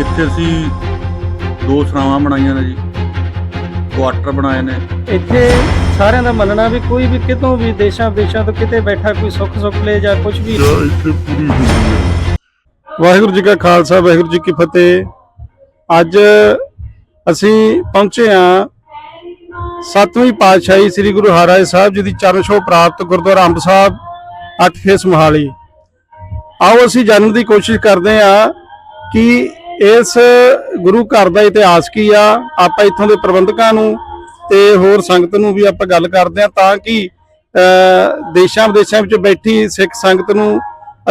ਇੱਥੇ ਅਸੀਂ ਦੋ ਸਰਾਵਾਂ ਬਣਾਈਆਂ ਨੇ ਜੀ। ਕੁਆਟਰ ਬਣਾਏ ਨੇ। ਇੱਥੇ ਸਾਰਿਆਂ ਦਾ ਮੰਨਣਾ ਵੀ ਕੋਈ ਵੀ ਕਿਤੋਂ ਵੀ ਦੇਸ਼ਾਂ ਵਿਦੇਸ਼ਾਂ ਤੋਂ ਕਿਤੇ ਬੈਠਾ ਕੋਈ ਸੁੱਖ ਸੁੱਖ ਲੈ ਜਾਂ ਕੁਝ ਵੀ। ਵਾਹਿਗੁਰੂ ਜੀ ਕਾ ਖਾਲਸਾ ਵਾਹਿਗੁਰੂ ਜੀ ਕੀ ਫਤਿਹ। ਅੱਜ ਅਸੀਂ ਪਹੁੰਚੇ ਹਾਂ ਸਤਵੀਂ ਪਾਤਸ਼ਾਹੀ ਸ੍ਰੀ ਗੁਰੂ ਹਰਿਰਾਏ ਸਾਹਿਬ ਜੀ ਦੀ ਚਰਨ ਛੋਹ ਪ੍ਰਾਪਤ ਗੁਰਦੁਆਰਾ ਅੰਬ ਸਾਹਿਬ ਅੱਠ ਫੇਸ ਮੋਹਾਲੀ। ਆਓ ਅਸੀਂ ਜਾਣਨ ਦੀ ਕੋਸ਼ਿਸ਼ ਕਰਦੇ ਹਾਂ ਕਿ ਇਸ ਗੁਰੂ ਘਰ ਦਾ ਇਤਿਹਾਸ ਕੀ ਆ? ਆਪਾਂ ਇੱਥੋਂ ਦੇ ਪ੍ਰਬੰਧਕਾਂ ਨੂੰ ਤੇ ਹੋਰ ਸੰਗਤ ਨੂੰ ਵੀ ਆਪਾਂ ਗੱਲ ਕਰਦੇ ਹਾਂ ਤਾਂ ਕਿ ਦੇਸ਼ਾਂ ਵਿਦੇਸ਼ਾਂ ਵਿੱਚ ਬੈਠੀ ਸਿੱਖ ਸੰਗਤ ਨੂੰ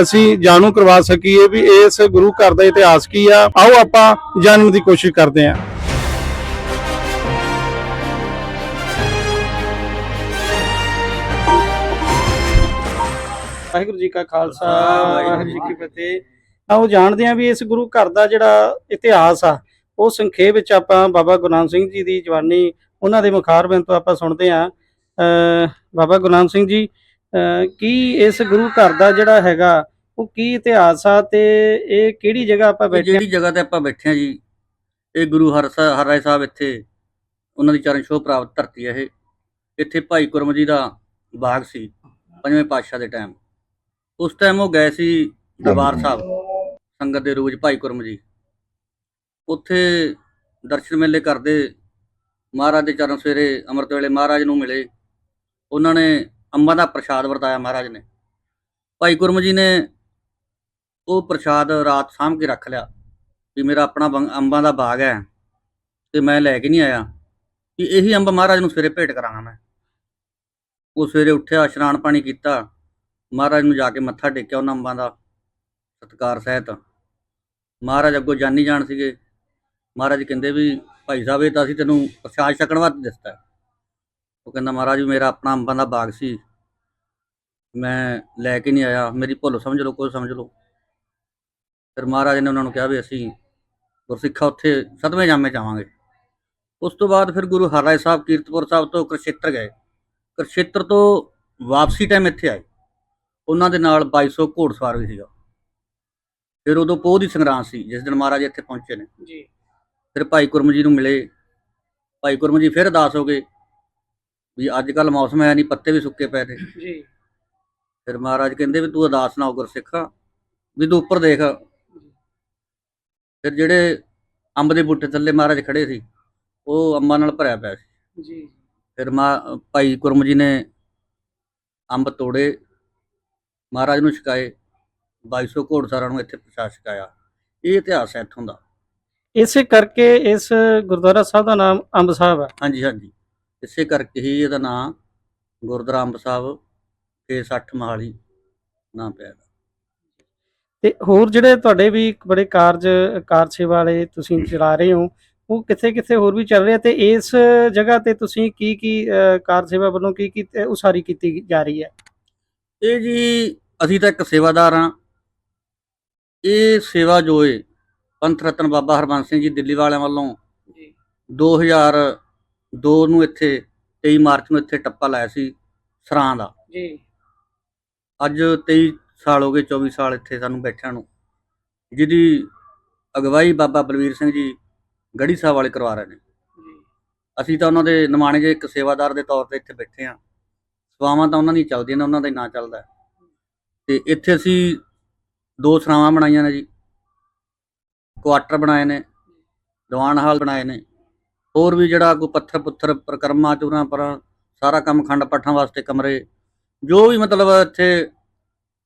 ਅਸੀਂ ਜਾਣੂ ਕਰਵਾ ਸਕੀਏ ਵੀ ਇਸ ਗੁਰੂ ਘਰ ਦਾ ਇਤਿਹਾਸ ਕੀ ਆ। ਆਓ ਆਪਾਂ ਜਾਣਨ ਦੀ ਕੋਸ਼ਿਸ਼ ਕਰਦੇ ਹਾਂ। ਵਾਹਿਗੁਰੂ ਜੀ ਕਾ ਖਾਲਸਾ, ਵਾਹਿਗੁਰੂ ਜੀ ਕੀ ਫਤਿਹ। ਆਓ ਜਾਣਦੇ ਹਾਂ ਵੀ ਇਸ ਗੁਰੂ ਘਰ ਦਾ ਜਿਹੜਾ ਇਤਿਹਾਸ ਆ ਉਹ ਸੰਖੇਪ ਵਿੱਚ ਆਪਾਂ ਬਾਬਾ ਗੁਰਨਾਮ ਸਿੰਘ ਜੀ ਦੀ ਜਵਾਨੀ ਉਹਨਾਂ ਦੇ ਮੁਖਾਰਬਿੰਦ ਤੋਂ ਆਪਾਂ ਸੁਣਦੇ ਹਾਂ ਅਹ ਬਾਬਾ ਗੁਰਨਾਮ ਸਿੰਘ ਜੀ ਅਹ ਕੀ ਇਸ ਗੁਰੂ ਘਰ ਦਾ ਜਿਹੜਾ ਹੈਗਾ ਉਹ ਕੀ ਇਤਿਹਾਸ ਆ ਤੇ ਇਹ ਕਿਹੜੀ ਜਗ੍ਹਾ ਆਪਾਂ ਬੈਠੇ ਜਿਹੜੀ ਜਗ੍ਹਾ ਤੇ ਆਪਾਂ ਬੈਠੇ ਆ ਜੀ ਇਹ ਗੁਰੂ ਹਰ ਹਰਰਾਏ ਸਾਹਿਬ ਇੱਥੇ ਉਹਨਾਂ ਦੀ ਚਰਨ ਛੋਹ ਪ੍ਰਾਪਤ ਧਰਤੀ ਹੈ ਇਹ। ਇੱਥੇ ਭਾਈ ਗੁਰਮ ਜੀ ਦਾ ਬਾਗ ਸੀ ਪੰਜਵੇਂ ਪਾਤਸ਼ਾਹ ਦੇ ਟਾਈਮ ਉਸ ਟਾਈਮ ਉਹ ਗਏ ਸੀ ਦਰਬਾਰ ਸਾਹਿਬ। ਸੰਗਤ ਦੇ ਰੋਜ ਭਾਈ ਕੁਰਮ ਜੀ। ਉੱਥੇ ਦਰਸ਼ਨ ਮੇਲੇ ਕਰਦੇ ਮਹਾਰਾਜ ਦੇ ਚਰਨ ਸਵੇਰੇ ਅੰਮ੍ਰਿਤ ਵੇਲੇ ਮਹਾਰਾਜ ਨੂੰ ਮਿਲੇ। ਉਹਨਾਂ ਨੇ ਅੰਬਾਂ ਦਾ ਪ੍ਰਸ਼ਾਦ ਵਰਤਾਇਆ ਮਹਾਰਾਜ ਨੇ। ਭਾਈ ਗੁਰਮ ਜੀ ਨੇ ਉਹ ਪ੍ਰਸ਼ਾਦ ਰਾਤ ਸਾਂਭ ਕੇ ਰੱਖ ਲਿਆ ਵੀ ਮੇਰਾ ਆਪਣਾ ਅੰਬਾਂ ਦਾ ਬਾਗ ਹੈ ਤੇ ਮੈਂ ਲੈ ਕੇ ਨਹੀਂ ਆਇਆ। ਕਿ ਇਹੀ ਅੰਬ ਮਹਾਰਾਜ ਨੂੰ ਸਵੇਰੇ ਭੇਟ ਕਰਾਂਗਾ ਮੈਂ। ਉਹ ਸਵੇਰੇ ਉੱਠਿਆ, ਇਸ਼ਨਾਨ ਪਾਣੀ ਕੀਤਾ। ਮਹਾਰਾਜ ਨੂੰ ਜਾ ਕੇ ਮੱਥਾ ਟੇਕਿਆ ਉਹਨਾਂ ਅੰਬਾਂ ਦਾ। ਸਤਿਕਾਰ ਸਹਿਤ ਮਹਾਰਾਜ ਅੱਗੋਂ ਜਾਨੀ ਜਾਣ ਸੀਗੇ। ਮਹਾਰਾਜ ਕਹਿੰਦੇ ਵੀ ਭਾਈ ਸਾਹਿਬ, ਇਹ ਤਾਂ ਅਸੀਂ ਤੈਨੂੰ ਪ੍ਰਸ਼ਾਦ ਛਕਣ ਵਾਸਤੇ ਦਿੱਤਾ। ਉਹ ਕਹਿੰਦਾ, ਮਹਾਰਾਜ, ਵੀ ਮੇਰਾ ਆਪਣਾ ਅੰਬਾਂ ਦਾ ਬਾਗ ਸੀ। ਮੈਂ ਲੈ ਕੇ ਨਹੀਂ ਆਇਆ। ਮੇਰੀ ਭੁੱਲ ਸਮਝ ਲਓ, ਕੋਈ ਸਮਝ ਲਓ। ਫਿਰ ਮਹਾਰਾਜ ਨੇ ਉਹਨਾਂ ਨੂੰ ਕਿਹਾ ਵੀ ਅਸੀਂ ਗੁਰਸਿੱਖਾ ਉੱਥੇ ਸਤਵੇਂ ਜਾਮੇ ਜਾਵਾਂਗੇ ਉਸ ਤੋਂ ਬਾਅਦ ਫਿਰ ਗੁਰੂ ਹਰਰਾਏ ਸਾਹਿਬ ਕੀਰਤਪੁਰ ਸਾਹਿਬ ਤੋਂ ਕੁਰਸ਼ੇਤਰ ਗਏ। ਕੁਰਸ਼ੇਤਰ ਤੋਂ ਵਾਪਸੀ ਟਾਈਮ ਇੱਥੇ ਆਏ। ਉਹਨਾਂ ਦੇ ਨਾਲ 2200 ਘੋੜਸਵਾਰ ਵੀ ਸੀਗਾ। ਫਿਰ ਉਦੋਂ ਪੋਹ ਦੀ ਸੰਗਰਾਂਦ ਸੀ ਜਿਸ ਦਿਨ ਮਹਾਰਾਜ ਇੱਥੇ ਪਹੁੰਚੇ ਨੇ। ਜੀ। ਫਿਰ ਭਾਈ ਗੁਰਮ ਜੀ ਨੂੰ ਮਿਲੇ। ਭਾਈ ਗੁਰਮ ਜੀ ਫਿਰ ਅਦਾਸ ਹੋ ਗਏ ਵੀ ਅੱਜ ਕੱਲ ਮੌਸਮ ਹੈ ਨਹੀਂ ਪੱਤੇ ਵੀ ਸੁੱਕੇ ਪਏ ਨੇ। ਜੀ। ਫਿਰ ਮਹਾਰਾਜ ਕਹਿੰਦੇ ਵੀ ਤੂੰ ਅਦਾਸ ਨਾ ਹੋ ਗੁਰਸਿੱਖਾ ਵੀ ਤੂੰ ਉੱਪਰ ਦੇਖ। ਫਿਰ ਜਿਹੜੇ ਅੰਬ ਦੇ ਬੂਟੇ ਥੱਲੇ ਮਹਾਰਾਜ ਖੜੇ ਸੀ ਉਹ ਅੰਬਾਂ ਨਾਲ ਭਰਿਆ ਪਿਆ ਸੀ। ਜੀ। ਫਿਰ ਮਾ ਭਾਈ ਗੁਰਮ ਜੀ ਨੇ ਅੰਬ ਤੋੜੇ ਮਹਾਰਾਜ ਨੂੰ ਛਕਾਏ। 2200 ਘੋੜਸਵਾਰਾਂ ਨੂੰ ਇੱਥੇ ਪ੍ਰਸ਼ਾਦ ਛਕਾਇਆ ਇਹ ਇਤਿਹਾਸ ਹੈ ਇੱਥੋਂ ਦਾ। ਇਸੇ ਕਰਕੇ ਇਸ ਗੁਰਦੁਆਰਾ ਸਾਹਿਬ ਦਾ ਨਾਮ ਅੰਬ ਸਾਹਿਬ ਹੈ। ਹਾਂਜੀ ਹਾਂਜੀ। ਇਸੇ ਕਰਕੇ ਹੀ ਇਹਦਾ ਨਾਮ ਗੁਰਦੁਆਰਾ ਅੰਬ ਸਾਹਿਬ ਫੇਸ 8 ਮਹਾਲੀ ਨਾਮ ਪਿਆ ਇਹਦਾ। ਤੇ ਹੋਰ ਜਿਹੜੇ ਤੁਹਾਡੇ ਵੀ ਬੜੇ ਕਾਰਜ ਕਾਰ ਸੇਵਾ ਵਾਲੇ ਤੁਸੀਂ ਚਲਾ ਰਹੇ ਹੋ ਉਹ ਕਿੱਥੇ ਕਿੱਥੇ ਹੋਰ ਵੀ ਚੱਲ ਰਿਹਾ ਤੇ ਇਸ ਜਗ੍ਹਾ ਤੇ ਤੁਸੀਂ ਕੀ ਕੀ ਕਾਰ ਸੇਵਾ ਵੱਲੋਂ ਕੀ ਕੀ ਉਸਾਰੀ ਕੀਤੀ ਜਾ ਰਹੀ ਹੈ? ਇਹ ਜੀ ਅਸੀਂ ਤਾਂ ਇੱਕ ਸੇਵਾਦਾਰ ਹਾਂ। ਇਹ ਸੇਵਾ ਜੋ ਏ ਪੰਥ ਰਤਨ ਬਾਬਾ ਹਰਬੰਸ ਸਿੰਘ ਜੀ ਦਿੱਲੀ ਵਾਲਿਆਂ ਵੱਲੋਂ ਜੀ। 2002 ਨੂੰ ਇੱਥੇ 23 ਮਾਰਚ ਨੂੰ ਇੱਥੇ ਟੱਪਾ ਲਾਇਆ ਸੀ ਸਰਾਂ ਦਾ। ਜੀ। ਅੱਜ 23 ਸਾਲ ਹੋ ਗਏ 24 ਸਾਲ ਇੱਥੇ ਸਾਨੂੰ ਬੈਠਿਆਂ ਨੂੰ। ਜਿਹਦੀ ਅਗਵਾਈ ਬਾਬਾ ਬਲਵੀਰ ਸਿੰਘ ਜੀ ਗੜੀ ਸਾਹਿਬ ਵਾਲੇ ਕਰਵਾ ਰਹੇ ਨੇ। ਅਸੀਂ ਤਾਂ ਉਹਨਾਂ ਦੇ ਨਿਮਾਣੇ ਜੇ ਇੱਕ ਸੇਵਾਦਾਰ ਦੇ ਤੌਰ ਤੇ ਇੱਥੇ ਬੈਠੇ ਹਾਂ ਸੇਵਾਵਾਂ ਤਾਂ ਉਹਨਾਂ ਦੀ ਚੱਲਦੀਆਂ ਨੇ ਉਹਨਾਂ ਦਾ ਹੀ ਨਾਂ ਚੱਲਦਾ। ਤੇ ਇੱਥੇ ਅਸੀਂ ਦੋ ਸਰਾਵਾਂ ਬਣਾਈਆਂ ਨੇ ਜੀ। ਕੁਆਟਰ ਬਣਾਏ ਨੇ, ਦੀਵਾਨ ਹਾਲ ਬਣਾਏ ਨੇ। ਹੋਰ ਵੀ ਜਿਹੜਾ ਕੋਈ ਪੱਥਰ ਪੁੱਥਰ, ਪ੍ਰਕਰਮਾਂ ਚੂਰਾਂ ਪਰ ਸਾਰਾ ਕੰਮ ਖੰਡ ਪਾਠਾਂ ਵਾਸਤੇ ਕਮਰੇ, ਜੋ ਵੀ ਮਤਲਬ ਇੱਥੇ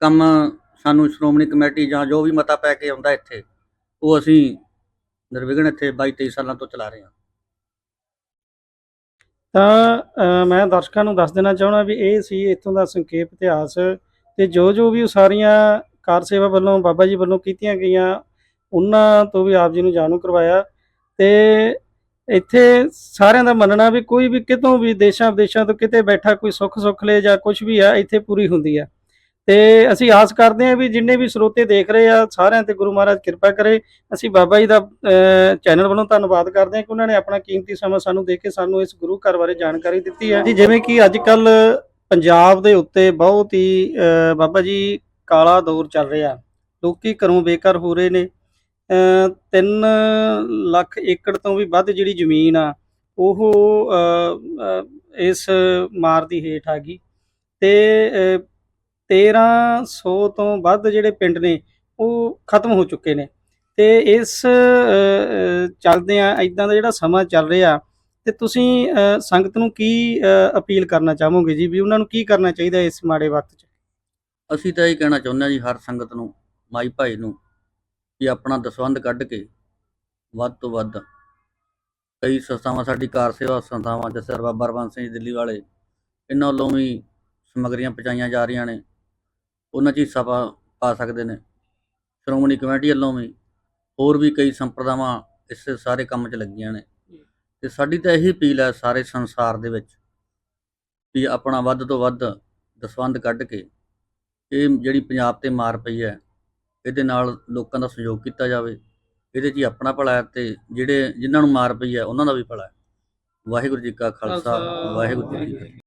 ਕੰਮ ਸਾਨੂੰ ਸ਼੍ਰੋਮਣੀ ਕਮੇਟੀ ਜਾਂ ਜੋ ਵੀ ਮਤਾ ਪੈ ਕੇ ਆਉਂਦਾ ਇੱਥੇ, ਉਹ ਅਸੀਂ ਨਿਰਵਿਘਨ ਇੱਥੇ 22 23 ਸਾਲਾਂ ਤੋਂ ਚਲਾ ਰਹੇ ਹਾਂ। ਤਾਂ ਮੈਂ ਦਰਸ਼ਕਾਂ ਨੂੰ ਦੱਸ ਦੇਣਾ ਚਾਹੁੰਦਾ ਵੀ ਇਹ ਸੀ ਇੱਥੋਂ ਦਾ ਸੰਖੇਪ ਇਤਿਹਾਸ ਤੇ ਜੋ ਜੋ ਵੀ ਉਸਾਰੀਆਂ ਕਾਰ ਸੇਵਾ ਵੱਲੋਂ ਬਾਬਾ ਜੀ ਵੱਲੋਂ ਕੀਤੀਆਂ ਗਈਆਂ ਉਹਨਾਂ ਤੋਂ ਵੀ ਆਪ ਜੀ ਨੂੰ ਜਾਣੂ ਕਰਵਾਇਆ। ਤੇ ਇੱਥੇ ਸਾਰਿਆਂ ਦਾ ਮੰਨਣਾ ਵੀ ਕੋਈ ਵੀ ਕਿਤੋਂ ਵੀ ਦੇਸ਼ਾਂ ਵਿਦੇਸ਼ਾਂ ਤੋਂ ਕਿਤੇ ਬੈਠਾ ਕੋਈ ਸੁੱਖ ਸੁੱਖ ਲੈ ਜਾਂ ਕੁਝ ਵੀ ਆ ਇੱਥੇ ਪੂਰੀ ਹੁੰਦੀ ਆ। ਤੇ ਅਸੀਂ ਆਸ ਕਰਦੇ ਹਾਂ ਵੀ ਜਿੰਨੇ ਵੀ ਸਰੋਤੇ ਦੇਖ ਰਹੇ ਆ ਸਾਰਿਆਂ ਤੇ ਗੁਰੂ ਮਹਾਰਾਜ ਕਿਰਪਾ ਕਰੇ। ਅਸੀਂ ਬਾਬਾ ਜੀ ਦਾ ਚੈਨਲ ਵੱਲੋਂ ਧੰਨਵਾਦ ਕਰਦੇ ਹਾਂ ਕਿ ਉਹਨਾਂ ਨੇ ਆਪਣਾ ਕੀਮਤੀ ਸਮਾਂ ਸਾਨੂੰ ਦੇ ਕੇ ਸਾਨੂੰ ਇਸ ਗੁਰੂ ਘਰ ਬਾਰੇ ਜਾਣਕਾਰੀ ਦਿੱਤੀ ਹੈ। ਜੀ ਜਿਵੇਂ ਕਿ ਅੱਜ ਕੱਲ ਪੰਜਾਬ ਦੇ ਉੱਤੇ ਬਹੁਤ ਹੀ ਅਹ, ਬਾਬਾ ਜੀ ਕਾਲਾ ਦੌਰ ਚੱਲ ਰਿਹਾ। ਲੋਕੀ ਘਰੋਂ ਬੇਘਰ ਹੋ ਰਹੇ ਨੇ। 3 ਲੱਖ ਏਕੜ ਤੋਂ ਵੀ ਵੱਧ ਜਿਹੜੀ ਜ਼ਮੀਨ ਆ ਉਹ ਇਸ ਮਾਰ ਦੀ ਹੇਠ ਆ ਗਈ। ਤੇ ਅ, 1300 ਤੋਂ ਵੱਧ ਜਿਹੜੇ ਪਿੰਡ ਨੇ ਉਹ ਖਤਮ ਹੋ ਚੁੱਕੇ ਨੇ। ਤੇ ਇਸ ਅ, ਅ, ਚੱਲਦੇ ਆ ਇਦਾਂ ਦਾ ਜਿਹੜਾ ਸਮਾਂ ਚੱਲ ਰਿਹਾ ਤੇ ਤੁਸੀਂ ਸੰਗਤ ਨੂੰ ਕੀ ਅਪੀਲ ਕਰਨਾ ਚਾਹੋਗੇ ਜੀ? ਵੀ ਉਹਨਾਂ ਨੂੰ ਕੀ ਕਰਨਾ ਚਾਹੀਦਾ ਇਸ ਮਾੜੇ ਵਕਤ 'ਚ? ਅਸੀਂ ਤਾਂ ਇਹ ਕਹਿਣਾ ਚਾਹੁੰਦੇ ਹਾਂ ਜੀ ਹਰ ਸੰਗਤ ਨੂੰ, ਮਾਈ ਭਾਈ ਨੂੰ, ਕਿ ਆਪਣਾ ਦਸਵੰਧ ਕੱਢ ਕੇ ਵੱਧ ਤੋਂ ਵੱਧ ਕਈ ਸੰਸਥਾਵਾਂ, ਸਾਡੀ ਕਾਰ ਸੇਵਾ ਸੰਸਥਾਵਾਂ ਜੈਸੇ ਬਾਬਾ ਰਵੰਸ ਸਿੰਘ ਜੀ ਦਿੱਲੀ ਵਾਲੇ, ਇਹਨਾਂ ਵੱਲੋਂ ਵੀ ਸਮੱਗਰੀਆਂ ਪਹੁੰਚਾਈਆਂ ਜਾ ਰਹੀਆਂ ਨੇ, ਉਹਨਾਂ 'ਚ ਹਿੱਸਾ ਪਾ ਪਾ ਸਕਦੇ ਨੇ। ਸ਼੍ਰੋਮਣੀ ਕਮੇਟੀ ਵੱਲੋਂ ਵੀ ਹੋਰ ਵੀ ਕਈ ਸੰਪਰਦਾਵਾਂ ਇਸ ਸਾਰੇ ਕੰਮ 'ਚ ਲੱਗੀਆਂ ਨੇ। ਤੇ ਸਾਡੀ ਤਾਂ ਇਹੀ ਅਪੀਲ ਹੈ ਸਾਰੇ ਸੰਸਾਰ ਦੇ ਵਿੱਚ, ਵੀ ਆਪਣਾ ਵੱਧ ਤੋਂ ਵੱਧ ਦਸਵੰਧ ਕੱਢ ਕੇ ਇਹ ਜਿਹੜੀ ਪੰਜਾਬ ਤੇ ਮਾਰ ਪਈ ਹੈ ਇਹਦੇ ਨਾਲ ਲੋਕਾਂ ਦਾ ਸਹਿਯੋਗ ਕੀਤਾ ਜਾਵੇ ਇਹਦੇ 'ਚ ਹੀ ਆਪਣਾ ਭਲਾ ਹੈ ਤੇ ਜਿਹੜੇ ਜਿਨ੍ਹਾਂ ਨੂੰ ਮਾਰ ਪਈ ਹੈ ਉਹਨਾਂ ਦਾ ਵੀ ਭਲਾ ਹੈ। ਵਾਹਿਗੁਰੂ ਜੀ ਕਾ ਖਾਲਸਾ ਵਾਹਿਗੁਰੂ ਜੀ ਕੀ ਫਤਿਹ।